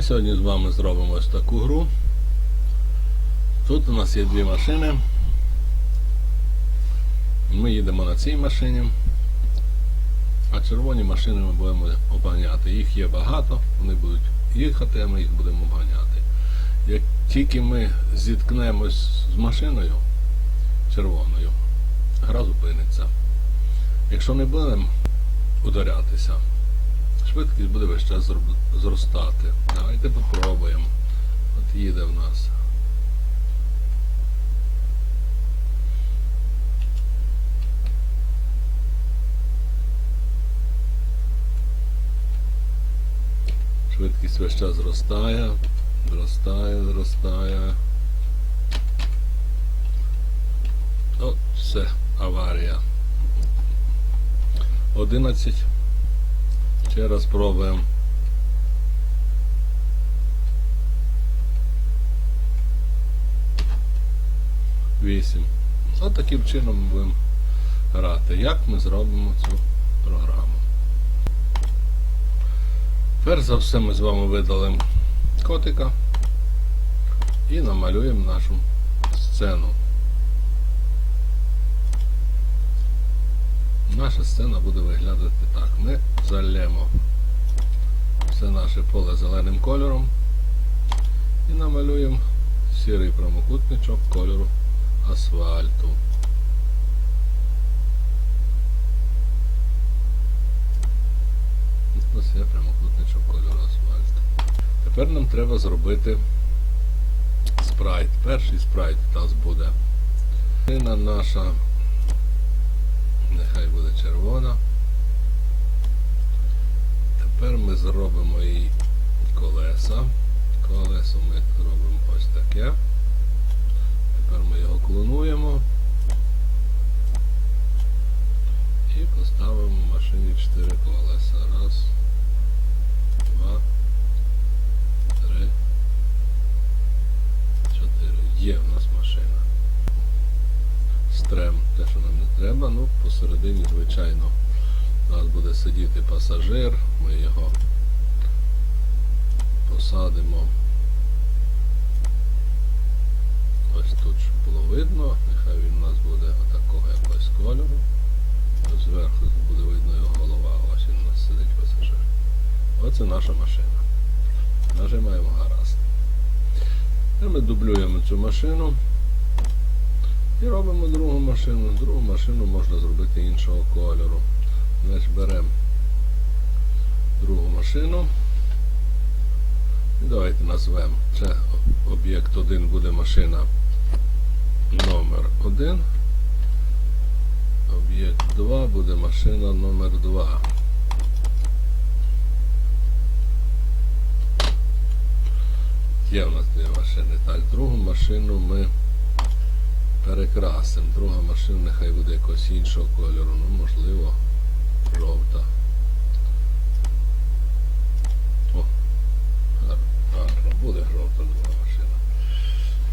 Ми сьогодні з вами зробимо ось таку гру. Тут у нас є дві машини. Ми їдемо на цій машині, а червоні машини ми будемо обганяти. Їх є багато, вони будуть їхати, а ми їх будемо обганяти. Як тільки ми зіткнемось з машиною червоною, гра зупиниться. Якщо не будемо ударятися, швидкість буде весь час зроб- зростати. Давайте попробуємо. От їде в нас. Швидкість весь час зростає, зростає, зростає. От, все, аварія. 11. Ще раз пробуємо. Вісім. От таким чином будемо грати. Як ми зробимо цю програму? Перш за все ми з вами видалимо котика і намалюємо нашу сцену. Наша сцена буде виглядати так. Ми залємо все наше поле зеленим кольором і намалюємо сірий прямокутничок кольору асфальту. Ось є прямокутничок кольору асфальту. Тепер нам треба зробити спрайт. Перший спрайт у нас буде. Машина наша нехай буде червона. Тепер ми зробимо їй колеса. Колесо ми зробимо ось таке. Тепер ми його клонуємо і поставимо в машині 4 колеса. Раз, два, три, чотири. Є в нас машина. Стрем, те, що нам не треба, ну посередині, звичайно, у нас буде сидіти пасажир, ми його посадимо ось тут, щоб було видно, нехай він у нас буде отакого якогось кольору. Зверху буде видно його голова, ось він у нас сидить пасажир. Оце наша машина. Нажимаємо гаразд. Ми дублюємо цю машину. І робимо другу машину. Другу машину можна зробити іншого кольору. Значить беремо другу машину. І давайте назвемо. Це об'єкт 1 буде машина номер 1. Об'єкт 2 буде машина номер 2. Є в нас дві машини. Так, другу машину ми перекрасимо. Друга машина нехай буде якогось іншого кольору, ну можливо жовта. О, гарно, буде жовта друга машина.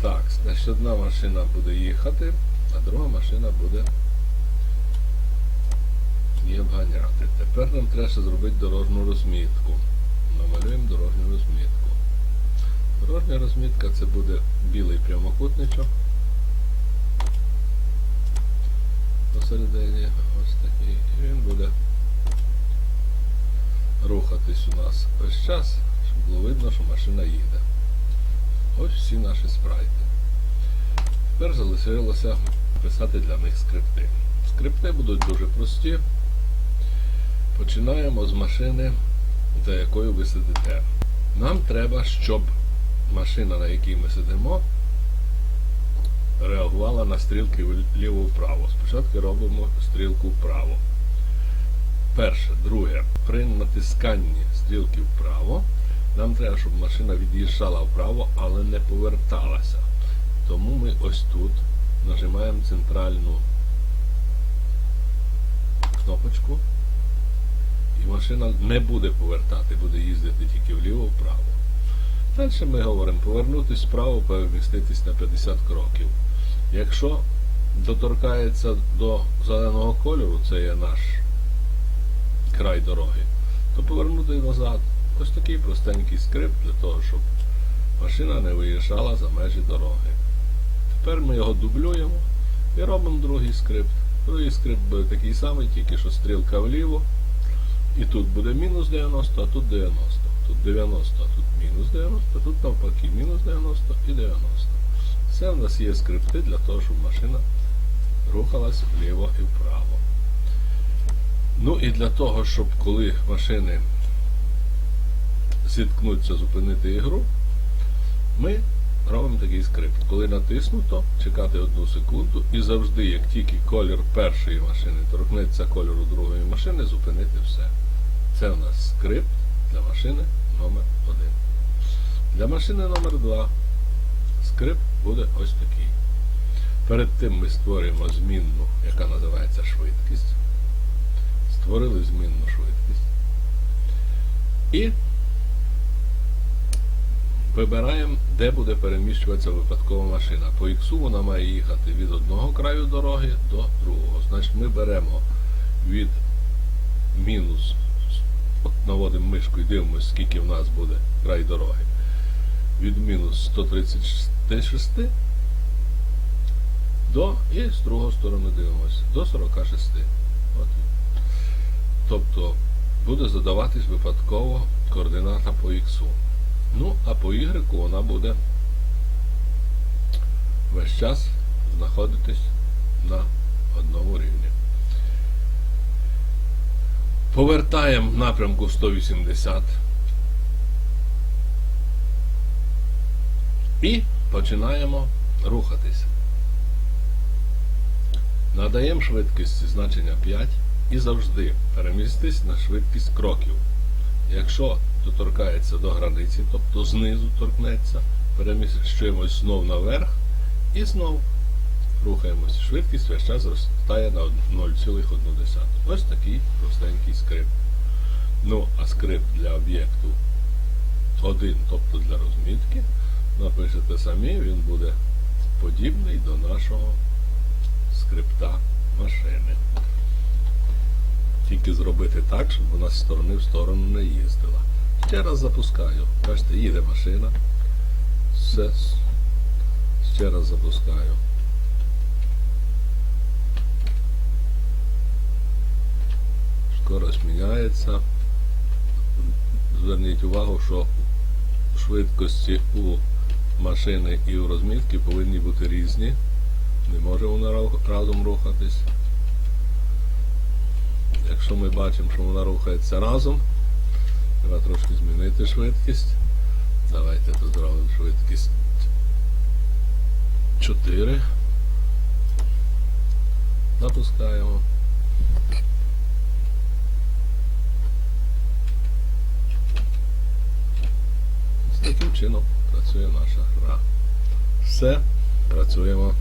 Так, значить одна машина буде їхати, а друга машина буде її обганяти. Тепер нам треба зробити дорожню розмітку. Намалюємо дорожню розмітку. Дорожня розмітка це буде білий прямокутничок. Посередині ось такий. І він буде рухатись у нас весь час, щоб було видно, що машина їде. Ось всі наші спрайти. Тепер залишилося писати для них скрипти. Скрипти будуть дуже прості. Починаємо з машини, за якою ви сидите. Нам треба, щоб машина, на якій ми сидимо, реагувала на стрілки вліво-вправо. Спочатку робимо стрілку вправо. Перше, друге, при натисканні стрілки вправо, нам треба, щоб машина від'їжджала вправо, але не поверталася. Тому ми ось тут нажимаємо центральну кнопочку, і машина не буде повертати, буде їздити тільки вліво-вправо. Далі ми говоримо повернутися вправо, переміститись на 50 кроків. Якщо доторкається до зеленого кольору, це є наш край дороги, то повернути назад Ось такий простенький скрипт для того, щоб машина не виїжджала за межі дороги. Тепер ми його дублюємо і робимо другий скрипт. Другий скрипт буде такий самий, тільки що стрілка вліво. І тут буде мінус 90, а тут 90. Тут 90, а тут мінус 90, тут навпаки мінус 90 і 90. Це в нас є скрипти для того, щоб машина рухалась вліво і вправо. Ну і для того, щоб коли машини зіткнуться зупинити ігру, ми робимо такий скрипт. Коли натиснуто, чекати одну секунду і завжди, як тільки колір першої машини торкнеться кольору другої машини, зупинити все. Це у нас скрипт для машини номер 1 Для машини номер 2 скрипт буде ось такий. Перед тим ми створюємо змінну, яка називається швидкість. Створили змінну швидкість. І вибираємо, де буде переміщуватися випадкова машина. По іксу вона має їхати від одного краю дороги до другого. Значить, ми беремо від мінус, от наводимо мишку і дивимося, скільки в нас буде край дороги. Від мінус 136 до, і з другої сторони дивимося, до 46. От. Тобто буде задаватись випадково координата по іксу. Ну, а по Y вона буде весь час знаходитись на одному рівні. Повертаємо напрямку 180 і починаємо рухатись. Надаємо швидкість значення 5 і завжди перемістись на швидкість кроків. Якщо доторкається до границі, тобто знизу торкнеться, переміщуємось знов наверх і знов рухаємось. Швидкість весь час зростає на 0,1. Ось такий простенький скрипт. Ну, а скрипт для об'єкту 1, тобто для розмітки, напишете самі, він буде подібний до нашого скрипта машини. Тільки зробити так, щоб вона з сторони в сторону не їздила. Ще раз запускаю. Бачите, їде машина. Все. Ще раз запускаю. Скорость міняється. Зверніть увагу, що швидкості у машини і у розмітки повинні бути різні. Не може вона разом рухатись. Якщо ми бачимо, що вона рухається разом, треба трошки змінити швидкість. Давайте тут зробимо швидкість 4. Запускаємо. Ось таким чином працює наша гра. Все, працюємо.